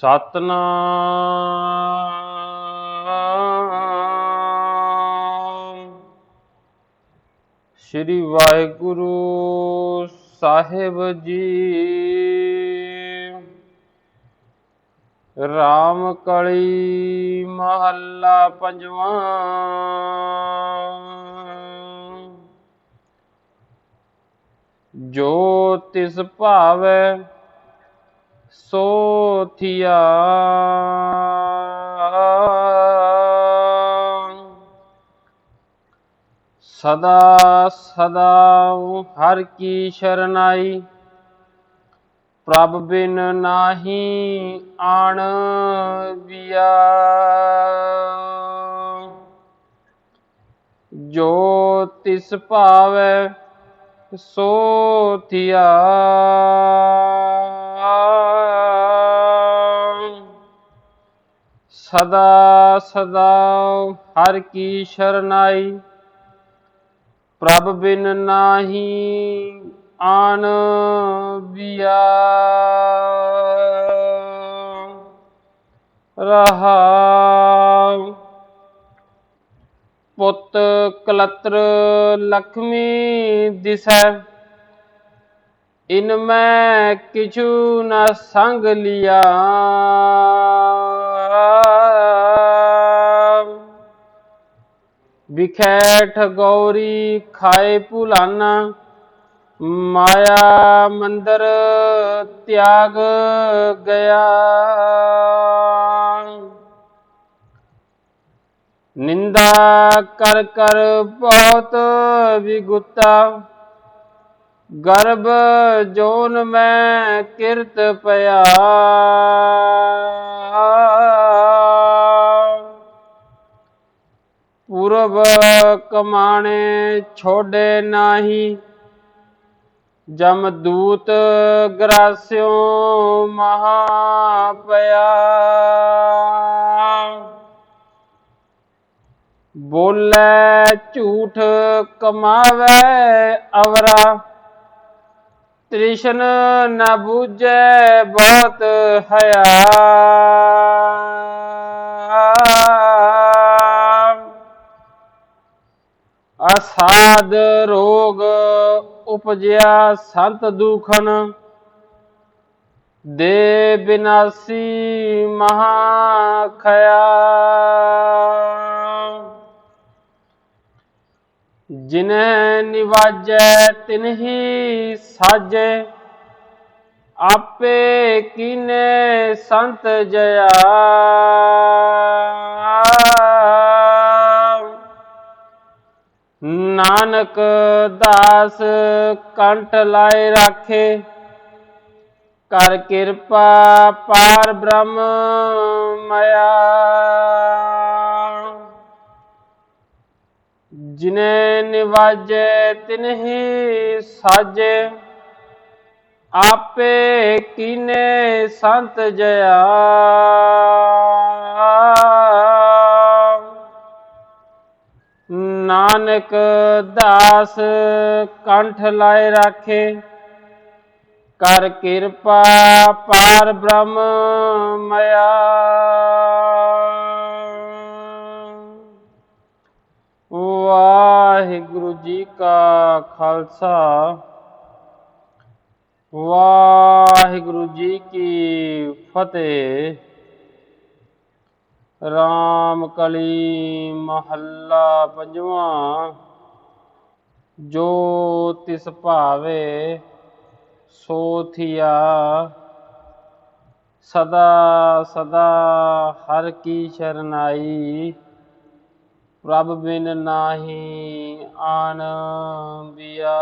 ਸਤਨਾਮ। ਸ੍ਰੀ ਵਾਹਿਗੁਰੂ ਸਾਹਿਬ ਜੀ। ਰਾਮ ਕਲੀ ਮਹੱਲਾ ਪੰਜਵਾਂ। ਜੋ ਤਿਸ ਭਾਵੈ ਸੋਥਿਆ। ਸਦਾ ਸਦਾ ਹਰ ਕੀ ਸ਼ਰਨਾਈ, ਪ੍ਰਭ ਬਿਨ ਨਾਹੀ ਆਣ ਬਿਆ ਜੋ ਤਿਸ ਭਾਵੈ ਸੋ ਥਿਆ ਸਦਾ ਸਦਾ ਹਰ ਕੀ ਸ਼ਰਨਾਈ। ਪ੍ਰਭ ਬਿਨ ਨਾਹੀ ਆਨ ਬਿਆ। ਰਹਾ ਪੁੱਤ ਕਲਤਰ ਲਖਮੀ ਦਿਸੈ। ਇਨ ਮੈਂ ਕਿਛੂ ਨ ਸੰਗ ਲਿਆ। ਵਿਖੈਠ ਗੌਰੀ ਖਾਏ ਭੁਲਾਨਾ, ਮਾਇਆ ਮੰਦਰ ਤਿਆਗ ਗਿਆ। ਨਿੰਦਾ ਕਰ ਕਰ ਬਹੁਤ ਵਿਗੁਤਾ, ਗਰਭ ਜੋਨ ਮੈਂ ਕਿਰਤ ਪਿਆ। ਪੂਰਬ ਕਮਾਣੇ ਛੋੜੇ ਨਾਹੀ ਜਮਦੂਤ ਗਰਾਸਿਓ ਮਹਾ ਪਿਆ। ਬੋਲੇ ਝੂਠ ਕਮਾਵੇ ਅਵਰਾ, ਤ੍ਰਿਸ਼ਨ ਨ ਬੂਝੈ ਬਹੁਤ ਹਿਆ ਅਸਾਦ ਰੋਗ ਉਪਜਿਆ ਸੰਤ ਦੁਖਨ, ਦੇ ਬਿਨਾਸੀ ਮਹਾ ਖਇਆ ਜਿਨੈ ਨਿਵਾਜੈ ਤਿਨਹੀ ਸਾਜੈ, ਆਪੇ ਕੀਨੇ ਸੰਤ ਜਇਆ ਨਾਨਕ ਦਾਸ ਕੰਠ ਲਾਏ ਰਾਖੇ। ਕਰ ਕਿਰਪਾ ਪਾਰ ਬ੍ਰਹਮ ਮਇਆ। ਜਿਨੇ ਨਿਵਾਜੇ ਤਿਨਹੀ ਸਾਜੇ। ਆਪੇ ਕੀਨੇ ਸੰਤ ਜਇਆ। ਨਾਨਕ ਦਾਸ ਕੰਠ ਲਾਏ ਰਾਖੇ, ਕਰ ਕਿਰਪਾ ਪਾਰ ਬ੍ਰਹਮ ਮਇਆ। ਵਾਹਿਗੁਰੂ ਜੀ ਕਾ ਖਾਲਸਾ, ਵਾਹਿਗੁਰੂ ਜੀ ਕੀ ਫਤਿਹ। ਰਾਮ ਕਲੀ ਮਹੱਲਾ ਪੰਜਵਾਂ। ਜੋ ਤਿਸ ਭਾਵੇ, ਸੋ ਥਿਆ। ਸਦਾ ਸਦਾ ਹਰ ਕੀ ਸ਼ਰਨਾਈ। ਪ੍ਰਭ ਬਿਨ ਨਾਹੀ ਆਨ ਬਿਆ